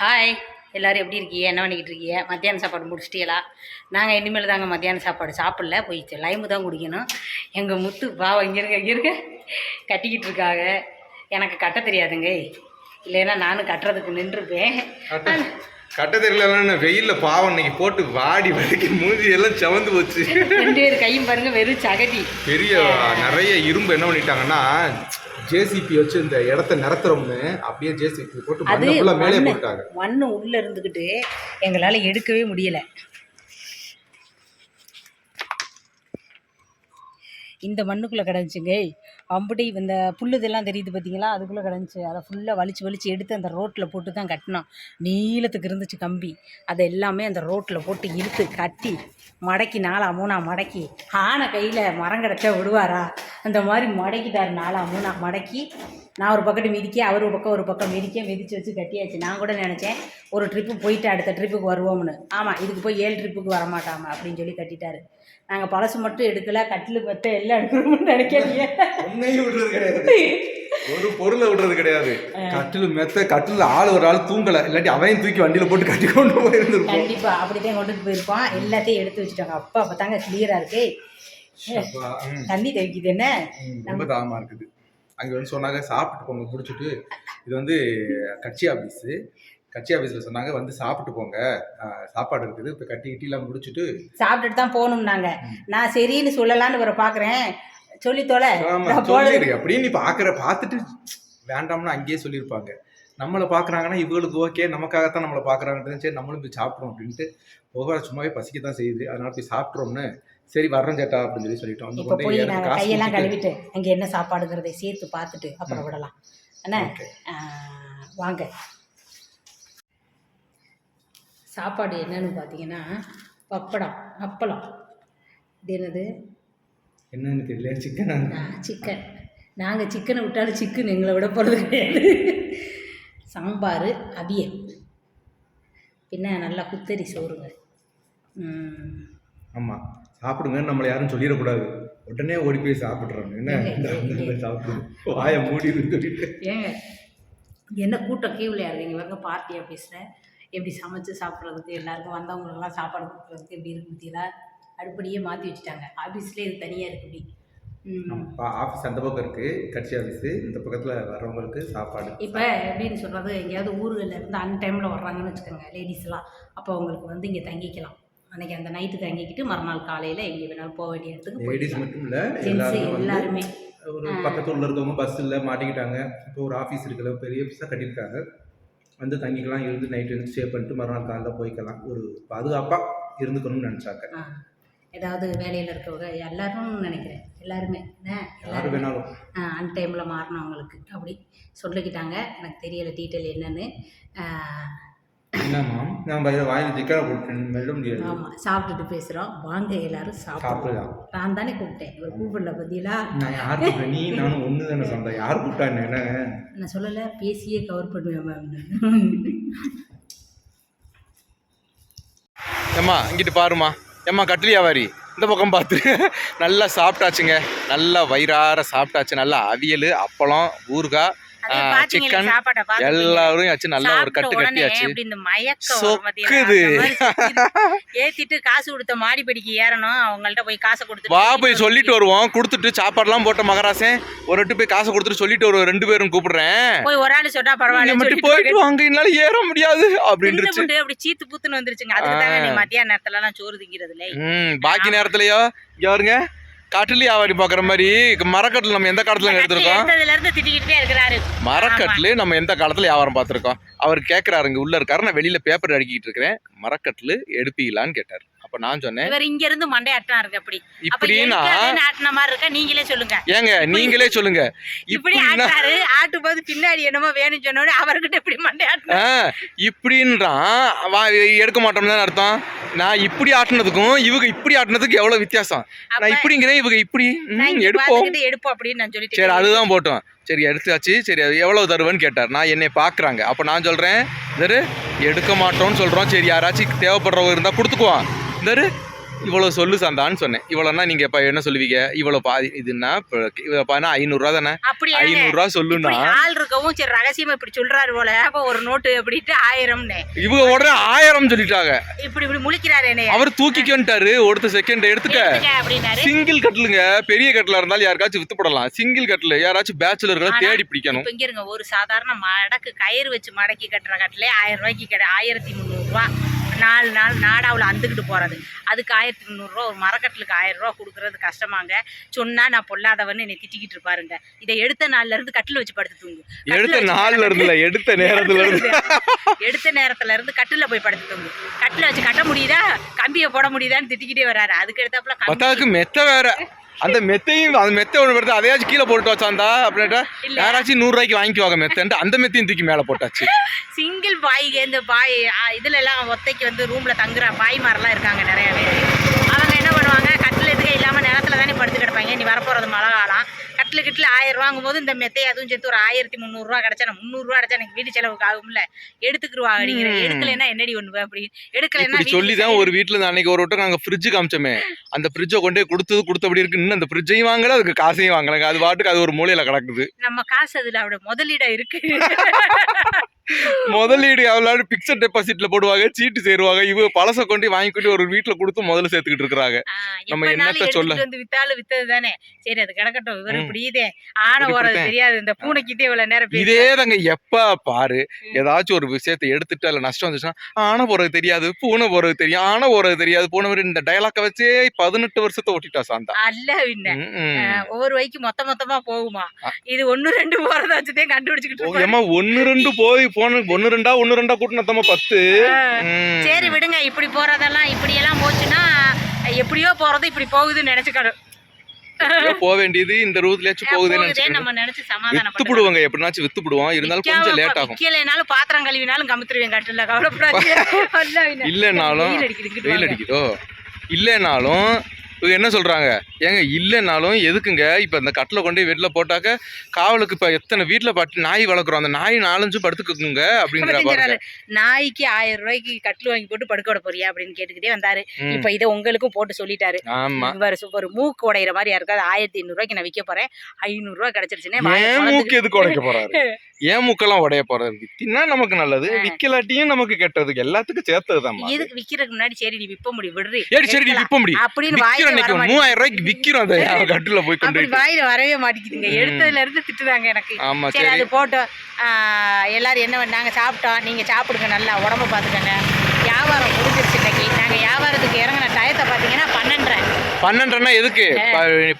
Hi எல்லாரும் எப்படி இருக்கீங்க? என்ன பண்ணிக்கிட்டு இருக்கீங்க? மத்தியான சாப்பாடு முடிச்சிட்டீங்களா நாங்கள் இனிமேல் தாங்க மத்தியான சாப்பாடு சாப்பிடல. போய் லைமு தான் குடிக்கணும். எங்கள் முத்து பாவம் இங்கே இருக்க இங்கே இருக்க. கட்டிக்கிட்டு இருக்காங்க எனக்கு கட்ட தெரியாதுங்க. இல்லைன்னா நானும் கட்டுறதுக்கு நின்றுப்பேன். கட்ட கட்ட தெரியலன்னு வெயில்ல பாவம் இன்னைக்கு போட்டு வாடி வதக்கி மூஞ்சி எல்லாம் செவந்து போச்சு. ரெண்டு பேர் கையும் பாருங்க வெறும் சகதி. பெரிய நிறைய இரும்பு என்ன பண்ணிட்டாங்கன்னா ஜேசிபி வச்சு இந்த இடத்த நிரத்துறோம்னு அப்படியே ஜேசிபி போட்டு அது மேலே போட்டாங்க மண்ணு உள்ளே இருந்துக்கிட்டு எங்களால் எடுக்கவே முடியலை. இந்த மண்ணுக்குள்ளே கிடந்துச்சுங்க அம்புடி இந்த புல்லு இதெல்லாம் தெரியுது பார்த்தீங்களா அதுக்குள்ளே கிடந்துச்சு. அதை ஃபுல்லாக வலிச்சு வலிச்சு எடுத்து அந்த ரோட்டில் போட்டு தான் கட்டினோம் நீளத்துக்கு இருந்துச்சு கம்பி. அதை எல்லாமே அந்த ரோட்டில் போட்டு இழுத்து கட்டி மடக்கி நாலா மூணா மடக்கி ஆனை கையில் மரம் கிடச்சா விடுவாரா? அந்த மாதிரி மடக்கிட்டார் நாலா மூணா மடக்கி. நான் ஒரு பக்கத்து மிதிக்க அவர் ஒரு பக்கம் ஒரு பக்கம் மிதிக்க மிதித்து வச்சு கட்டியாச்சு. நான் கூட நினச்சேன் ஒரு ட்ரிப்பு போயிட்டு அடுத்த ட்ரிப்புக்கு வருவோம்னு. ஆமாம் இதுக்கு போய் ஏழு ட்ரிப்புக்கு வரமாட்டாமா அப்படின்னு சொல்லி கட்டிட்டாரு. நாங்கள் பழசு மட்டும் எடுக்கல கட்டிலுக்கு வத்த எல்லாம் எடுக்கணும்னு நினைக்கிறீங்க உண்மையும் விடுறது கிடையாது. ஒரு பொருளை விடுறது கிடையாது. கட்டில் மெத்த கட்டில் ஆள் ஒரு ஆள் தூங்கல. இல்லாட்டி அவனையும் தூக்கி வண்டியில போட்டு கட்டி கொண்டு போயிருந்திருப்போம். கண்டிப்பாக அப்படிதான் கொண்டுட்டு போயிருப்பான் எல்லாத்தையும் எடுத்து வச்சுட்டாங்க. அப்பா அப்போ தாங்க கிளியராக இருக்கு. தண்ணி தெவிக்குது என்ன? ரொம்ப தாகமா இருக்குது. அங்க வந்து சொன்னாங்க சாப்பிட்டு போங்க குடிச்சிட்டு இது வந்து கட்சி ஆபீஸ் கட்சி ஆபீஸ்ல சொன்னாங்க வந்து சாப்பிட்டு போங்க. சாப்பாடு இருக்குது. இப்ப கட்டி கிட்டிலாம் முடிச்சிட்டு. சாப்பிட்டுட்டு தான் போகணும் நாங்கள் நான் சரின்னு சொல்லலான்னு இவரை பார்க்குறேன் சொல்லி தொலை. அப்படின்னு நீ பாக்குற பார்த்துட்டு வேண்டாம்னு அங்கேயே சொல்லியிருப்பாங்க. நம்மளை பார்க்குறாங்கன்னா இவங்களுக்கு ஓகே நமக்காகத்தான் நம்மளை பார்க்குறாங்கன்னு சரி நம்மளும் போய் சாப்பிட்றோம் அப்படின்ட்டு போக சும்மாவே பசிக்க தான் செய்யுது. அதனால போய் சாப்பிட்றோம்னு சரி வர்றோம் சேட்டா அப்படின்னு சொல்லி சொல்லிட்டோம். இப்போ போய் நாங்கள் கையெல்லாம் கழுவிட்டு அங்கே என்ன சாப்பாடுங்கிறதை சேர்த்து பார்த்துட்டு அப்புறம் விடலாம். என்ன வாங்க. சாப்பாடு என்னன்னு பார்த்தீங்கன்னா பப்படம் அப்பளம். இது என்னது? என்னன்னு தெரியல சிக்கன் சிக்கன் நாங்கள் சிக்கனை விட்டாலும் சிக்கன் எங்களை விட போகிறது கிடையாது. சாம்பார் அவியல். பின்ன நல்லா குத்தரி சோறுங்க. ம், ஆமா. சாப்பிடுங்கன்னு நம்மளை யாரும் சொல்லிடக்கூடாது. உடனே ஓடி போய் சாப்பிட்றோம் என்ன? சாப்பிடுங்க. வாயை மூடின்னு சொல்லிட்டு. ஏங்க என்ன கூட்டம் கீவில் இருக்கீங்க பாருங்க பார்ட்டியாக பேசுகிறேன் எப்படி சமைச்சு சாப்பிட்றதுக்கு எல்லாருக்கும் வந்தவங்களுக்கெல்லாம் சாப்பாடு கொடுக்குறதுக்கு எப்படி இருக்கு பார்த்தீங்களா அடுப்படியே மாற்றி வச்சுட்டாங்க. ஆஃபீஸ்லேயே இது தனியாக இருக்கு இப்படி. ஆஃபீஸ் அந்த பக்கம் இருக்கு. கட்சி ஆஃபீஸ் இந்த பக்கத்துல வர்றவங்களுக்கு சாப்பாடு. இப்போ எப்படின்னு சொல்கிறது எங்கேயாவது ஊர்களில் இருந்து அன் டைமில் வர்றாங்கன்னு வச்சுக்கோங்க லேடிஸ்லாம் அப்போ அவங்களுக்கு வந்து இங்கே தங்கிக்கலாம். அன்னைக்கு அந்த நைட்டு தங்கிக்கிட்டு மறுநாள் காலையில் எங்கே வேணாலும் போக வேண்டிய இடத்துக்கு லேடிஸ் மட்டும் இல்ல எல்லாருமே வந்து எல்லாருமே. ஒரு பக்கத்து ஊர்ல இருக்கவங்க பஸ்ஸில் மாட்டிக்கிட்டாங்க. இப்போ ஒரு ஆஃபீஸ் இருக்குல்ல பெரிய ஆஃபீஸாக கட்டியிருக்காங்க. வந்து தங்கிக்கலாம் இருந்து நைட்டு இருந்து ஸ்டே பண்ணிட்டு மறுநாள் காலைல போய்க்கலாம். ஒரு பாதுகாப்பாக இருந்துக்கணும்னு நினச்சாங்க. ஏதாவது வேலையில் இருக்கவங்க எல்லாரும் நினைக்கிறேன். எல்லாருமே. எல்லாருமே வேணாலும். அன் டைமில் மாறினவங்களுக்கு அப்படி சொல்லிக்கிட்டாங்க. எனக்கு தெரியல டீட்டெயில் என்னன்னு. என்னம்மா? நம்ம இதை வாங்கி சிக்கனை போட்டு மெல்ல முடியாது. ஆமாம் சாப்பிட்டுட்டு பேசுகிறோம் வாங்க எல்லாரும் சாப்பிடலாம். நான் தானே கூப்பிட்டேன். இவர் கூப்பிடல பார்த்தீங்களா நான் யார் கூப்பிட்டேன்? நீ நானும் ஒன்று தானே சொன்னேன் யார் கூப்பிட்டான்னு என்ன? நான் சொல்லலை பேசியே கவர் பண்ணுவேன் மேம் ஏம்மா இங்கிட்டு பாருமா ஏம்மா கட்லி வியாபாரி இந்த பக்கம் பார்த்து நல்லா சாப்பிட்டாச்சுங்க. நல்லா வயிறார சாப்பிட்டாச்சு. நல்லா அவியல் அப்பளம் ஊறுகாய் சிக்கன் எல்லாரும் ஆச்சு நல்லா ஒரு கட்டு கட்டியாச்சு? சொக்குது. ஏத்திட்டு காசு கொடுத்த மாடிப்படிக்கு ஏறணும். அவங்கள்ட்ட போய் காசை கொடுத்து வா போய் சொல்லிட்டு வருவோம். கொடுத்துட்டு சாப்பாடுலாம் போட்ட மகராசன். ஒரு எட்டு போய் காசை கொடுத்துட்டு சொல்லிட்டு வருவோம் ரெண்டு பேரும் கூப்பிடுறேன். போய் ஒரு ஆள் சொன்னா பரவாயில்ல மட்டும் போயிட்டு வாங்க. என்னால ஏற முடியாது. புட்டு அப்படி சீத்து புத்துன்னு வந்துருச்சுங்க. அதுக்கு தாங்க நீ மத்தியான நேரத்துல எல்லாம் சோறு திங்கிறது இல்லை பாக்கி நேரத்துலயோ? இங்க கட்டிலி வியாபாரி பாக்குற மாதிரி மரக்கட்டில் நம்ம எந்த காலத்துல எடுத்திருக்கோம்? மரக்கட்டில் நம்ம எந்த காலத்துல வியாபாரம் பார்த்துருக்கோம்? அவர் கேட்குறாருங்க உள்ள இருக்காரு. நான் வெளியில பேப்பர் அடிக்கிட்டு இருக்கிறேன். மரக்கட்டில் எடுப்பீங்களான்னு கேட்டார். அப்ப நான் சொன்னேன். இவர் இங்க இருந்து மண்டை ஆட்டினா இருக்கு அப்படி. அப்ப இப்படின்னா ஆட்டின மாதிரி இருக்கா? நீங்களே சொல்லுங்க. ஏங்க நீங்களே சொல்லுங்க. இப்படி ஆட்டாரு ஆட்டும் போது பின்னாடி என்னமோ வேணும்னு சொன்னோட அவர்கிட்ட இப்படி மண்டை ஆட்டினா? ஆ, இப்படின்றான். வா எடுக்க மாட்டோம்னு அர்த்தம். நான் இப்படி ஆட்டினதுக்கும் இவங்க இப்படி ஆட்டினதுக்கு எவ்வளவு வித்தியாசம்? நான் இப்படிங்கிறேன் இவங்க இப்படி. எடுப்போம். எடுப்போம் அப்படின்னு நான் சொல்லிட்டு சரி அதுதான் போட்டோம். சரி எடுத்தாச்சு. சரி அது எவ்வளவு தருவேன்னு கேட்டார். நான் என்னை பார்க்குறாங்க. அப்போ நான் சொல்கிறேன் இதரு எடுக்க மாட்டோம்னு சொல்கிறோம் சரி யாராச்சும் தேவைப்படுறவங்க இருந்தால் கொடுத்துக்குவான். இதரு இவ்வளவு சொல்லு சாந்தான்னு சொன்னேன். இவ்வளவுனா நீங்க இப்ப என்ன சொல்லுவீங்க? இவ்வளவு பாதி இதுன்னா இப்போ ஐநூறு ரூபா தானே? அப்படி ஐநூறு ரூபா சொல்லுன்னா ஆள் இருக்கவும் சரி ரகசியமா இப்படி சொல்றாரு போல. அப்ப ஒரு நோட்டு அப்படின்ட்டு ஆயிரம்னு. இவங்க உடனே ஆயிரம் சொல்லிட்டாங்க. இப்படி இப்படி முழிக்கிறாரு என்னைய. அவர் தூக்கிக்கன்ட்டாரு ஒருத்த செகண்ட் எடுத்துக்க. சிங்கிள் கட்டிலுங்க பெரிய கட்டில இருந்தாலும் யாருக்காச்சும் வித்து போடலாம். சிங்கிள் கட்டில் யாராச்சும் பேச்சுலர்களை தேடி பிடிக்கணும். இங்க இருங்க ஒரு சாதாரண மடக்கு கயிறு வச்சு மடக்கி கட்டுற கட்டிலே ஆயிரம் ரூபாய்க்கு கிடை ஆயிரத்தி முந்நூறுரூவா. நாலு நாள் நாடாவில் அந்துக்கிட்டு போகிறது அதுக்கு ஆயிரத்தி முந்நூறுரூவா ஒரு மரக்கட்டிலுக்கு ஆயிரம் ரூபா கொடுக்குறது கஷ்டமாங்க. சொன்னா நான் பொல்லாதவன்னு என்னை திட்டிக்கிட்டு இருப்பாருங்க. இதை எடுத்த நாள்ல இருந்து கட்டில் வச்சு படுத்து தூங்கு. எடுத்த நாள்ல எடுத்த நேரத்துல இருந்து எடுத்த நேரத்துல இருந்து கட்டில போய் படுத்து தூங்கு. கட்டில வச்சு கட்ட முடியுதா? கம்பியை போட முடியுதான்னு திட்டிக்கிட்டே வராரு. அதுக்கு எடுத்தாப்புல மெத்த வேற. அந்த மெத்தையும் அந்த மெத்தை ஒன்று படுத்து அதையாச்சும் கீழே போட்டு வச்சாந்தா அப்படின்ட்டா. யாராச்சும் நூறு ரூபாய்க்கு வாங்கிக்குவாங்க மெத்தன்ட்டு. அந்த மெத்தையும் தூக்கி மேல போட்டாச்சு. சிங்கிள் பாய்க்கு இந்த பாய் இதுல எல்லாம் ஒத்தைக்கு வந்து ரூம்ல தங்குற பாய்மாரெல்லாம் இருக்காங்க நிறைய பேர். அவங்க என்ன பண்ணுவாங்க கட்டில் எதுக்கே இல்லாம நிலத்துல தானே படுத்து கிடப்பாங்க. நீ வரப்போறது மழை காலம். கட்டில் கிட்டில் ஆயிரம் ரூபாங்கும் போது இந்த மெத்தை அதுவும் சேர்த்து ஒரு ஆயிரத்தி முந்நூறுரூவா கிடைச்சா முந்நூறுரூவா கிடைச்சா எனக்கு வீட்டு செலவுக்கு ஆகும்ல. எடுத்துக்கிருவாங்க அப்படிங்கிற. எடுக்கலைன்னா என்னடி ஒண்ணுவ அப்படி? எடுக்கலைன்னா சொல்லி தான் ஒரு வீட்டுல அன்னைக்கு ஒரு வட்டம் நாங்க ஃப்ரிட்ஜ் காமிச்சோமே. அந்த ஃப்ரிட்ஜை கொண்டு கொடுத்தது கொடுத்தபடி இருக்கு. இன்னும் அந்த ஃப்ரிட்ஜையும் வாங்கல அதுக்கு காசையும் வாங்கலங்க. அது பாட்டுக்கு அது ஒரு மூலையில கிடக்குது. நம்ம காசு அதுல அவட முதலீடம் இருக்கு. முதலீடு எவ்வளவு பிக்சட் டெபாசிட்ல போடுவாங்க சீட்டு சேருவாங்க. இவங்க பழச கொண்டு வாங்கி கொண்டு ஒரு வீட்டுல கொடுத்து முதல்ல சேர்த்துக்கிட்டு இருக்காங்க நம்ம என்னத்த சொல்ல? வந்து வித்தாலும் வித்தது தானே? சரி அது கிடக்கட்டும். இவர். இப்படி இதே ஆன கொடுத்தேன். தெரியாது. இந்த பூனைக்கிட்டே இவ்வளவு நேரம் இதே தாங்க எப்ப பாரு. ஏதாச்சும் ஒரு விஷயத்தை எடுத்துட்டு அதுல நஷ்டம் வந்துச்சுன்னா ஆன போறது தெரியாது பூனை போறது தெரியும். ஆன போறது தெரியாது. போனவர் இந்த டயலாக்க வச்சே பதினெட்டு வருஷத்தை ஓட்டிட்டா சாந்தா. அல்ல பின்ன. ஒவ்வொரு வைக்கு மொத்த மொத்தமா போகுமா. இது ஒண்ணு ரெண்டு போறத வச்சுதான் கண்டுபிடிச்சுக்கிட்டு ஒன்னு ரெண்டு போய் போன ஒன்னு ரெண்டா ஒன்னு ரெண்டா கூட்டினத்தம்மா பத்து. சரி விடுங்க இப்படி போறதெல்லாம் இப்படி எல்லாம் போச்சுன்னா எப்படியோ போறது இப்படி போகுதுன்னு நினைச்சுக்கணும். போக வேண்டியது இந்த ரூட்லயாச்சும் போகுதுன்னு நம்ம நினைச்சு வித்து சமாதானம் போடுவாங்க எப்படினாச்சும் வித்து போடுவோம் இருந்தாலும் கொஞ்சம் லேட் ஆகும். விக்கலைனாலும் பாத்திரம் கழுவினாலும் கமுத்துருவேன் கட்டில பின்ன. இல்லைனாலும் வெயில் அடிக்குது, இல்லைனாலும் என்ன சொல்றாங்க? ஏங்க இல்லைனாலும் எதுக்குங்க? இப்ப இந்த கட்டில கொண்டு வீட்டுல போட்டாக்க காவலுக்கு இப்ப எத்தனை வீட்டுல பாட்டு நாய் வளர்க்குறோம்? அந்த நாய் நாலஞ்சு படுத்துக்குங்க அப்படிங்கிற. நாய்க்கு ஆயிரம் ரூபாய்க்கு கட்டில் வாங்கி போட்டு படுக்க விட போறியா அப்படின்னு கேட்டுக்கிட்டே வந்தாரு. இப்ப இதை உங்களுக்கும் போட்டு சொல்லிட்டாரு. ஆமா. இவர் ஒரு மூக்கு உடையிற மாதிரி யாருக்காவது ஆயிரத்தி ஐநூறு ரூபாய்க்கு நான் விற்க போறேன். ஐநூறு ரூபாய் கிடைச்சிருச்சுன்னே ஏன் மூக்கு எதுக்கு உடைக்க போறாரு? ஏன் மூக்கெல்லாம் உடைய போறாரு? வித்தினா நமக்கு நல்லது. விக்கலாட்டியும் நமக்கு கெட்டது எல்லாத்துக்கும் சேர்த்ததுதான் எதுக்கு விக்கிறதுக்கு முன்னாடி சரி நீ விப்ப முடியும் விடுறி. சரி நீ. விப்ப முடியும் அப்படின்னு. மூவாயிரம் ரூபாய்க்கு விக்கிறோம் அந்த கட்டுல போய் கொண்டு. வாயில வரவே மாட்டேங்குதுங்க. எடுத்ததுல இருந்து திட்டுதாங்க எனக்கு. ஆமா சரி அது போட்டோம் எல்லாரும் என்ன பண்ணாங்க சாப்பிட்டோம். நீங்க சாப்பிடுங்க நல்லா உடம்ப பார்த்துக்கங்க. வியாபாரம் முடிஞ்சிருச்சு இன்னைக்கு. நாங்க வியாபாரத்துக்கு இறங்கின டயத்தை பார்த்தீங்கன்னா பன்னெண்டரை. பன்னெண்டுனா எதுக்கு?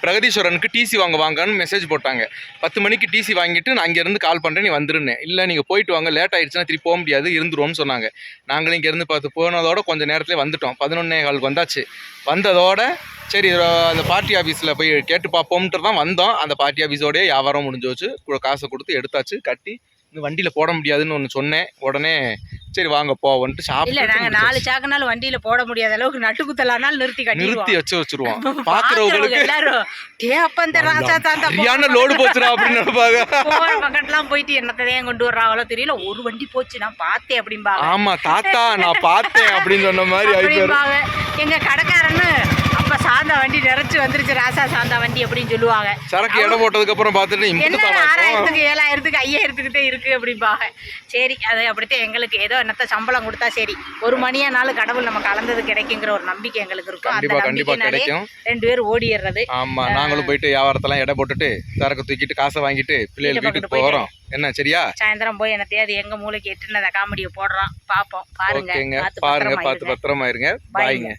பிரகதீஸ்வரனுக்கு டிசி வாங்க வாங்கன்னு மெசேஜ் போட்டாங்க. பத்து மணிக்கு டிசி வாங்கிட்டு நான் இருந்து கால் பண்றேன் நீ வந்துருன்னு. இல்ல நீங்க போயிட்டு வாங்க லேட் ஆயிடுச்சுன்னா திருப்பி போக முடியாது இருந்துருவோம்னு சொன்னாங்க. நாங்களும் இங்க இருந்து பார்த்து போனதோட கொஞ்சம் நேரத்துல வந்துட்டோம். பதினொன்னே காலுக்கு வந்தாச்சு. வந்ததோட சரி அந்த பார்ட்டி ஆஃபீஸில் போய் கேட்டு பார்ப்போம்ட்டு தான் வந்தோம். அந்த பார்ட்டி ஆஃபீஸோடய வியாபாரம் முடிஞ்சு வச்சு காசை கொடுத்து எடுத்தாச்சு கட்டி இந்த வண்டியில் போட முடியாதுன்னு ஒன்று சொன்னேன். உடனே சரி வாங்க போவோன்ட்டு இல்ல சாப்பிட்டு நாங்க நாலு சாக்குனாலும் வண்டியில போட முடியாத அளவுக்கு நட்டுக்குத்தலானாலும் நிறுத்தி கட்டிடுவோம். நிறுத்தி வச்சு வச்சிருவோம். பாக்குறவங்க பாக்குறவங்களுக்கு எல்லாரும். டேப்பந்த ராசா தாத்தா சரியான லோடு போச்சுடா அப்படின்னு நினைப்பாங்க. போற பக்கத்துலாம் போயிட்டு என்னத்தையும் கொண்டு வர்றாங்களோ தெரியல. ஒரு வண்டி போச்சு நான் பார்த்தேன் அப்படிம்பாங்க. ஆமா தாத்தா நான் பார்த்தேன் அப்படின்னு சொன்ன மாதிரி அப்படிம்பாங்க. எங்க கடைக்காரன்னு அப்ப சாந்தா வண்டி நிறைச்சு வந்துருச்சு. ராசா சாந்தா வண்டி அப்படின்னு சொல்லுவாங்க. சரக்கு எடை போட்டதுக்கு அப்புறம் பார்த்துட்டு என்ன ஆறாயிரத்துக்கு ஏழாயிரத்துக்கு ஐயாயிரத்துக்கிட்டே இருக்கு அப்படிம்பாங்க. சரி அது அப்படித்தான் எங்களுக்கு ஏதோ என்னத்த சம்பளம் கொடுத்தா சரி. ஒரு மணியானாலும் கடவுள் நம்ம கலந்தது கிடைக்குங்கிற ஒரு நம்பிக்கை எங்களுக்கு இருக்கும். கண்டிப்பா கிடைக்கும். ரெண்டு பேரும் ஓடிடுறது. ஆமா நாங்களும் போயிட்டு வியாபாரத்தெல்லாம் எடை போட்டுட்டு சரக்கு தூக்கிட்டு காசை வாங்கிட்டு பிள்ளைகள் வீட்டை வீட்டுக்கு போறோம். என்ன சரியா? சாயந்தரம் போய் என்னத்தையாவது எங்க மூளைக்கு எட்டுனத காமெடியை போடுறோம். பார்ப்போம் பாருங்க. பாருங்க பார்த்து இருங்க. பத்திரமா இருங்க. பாய்ங்க.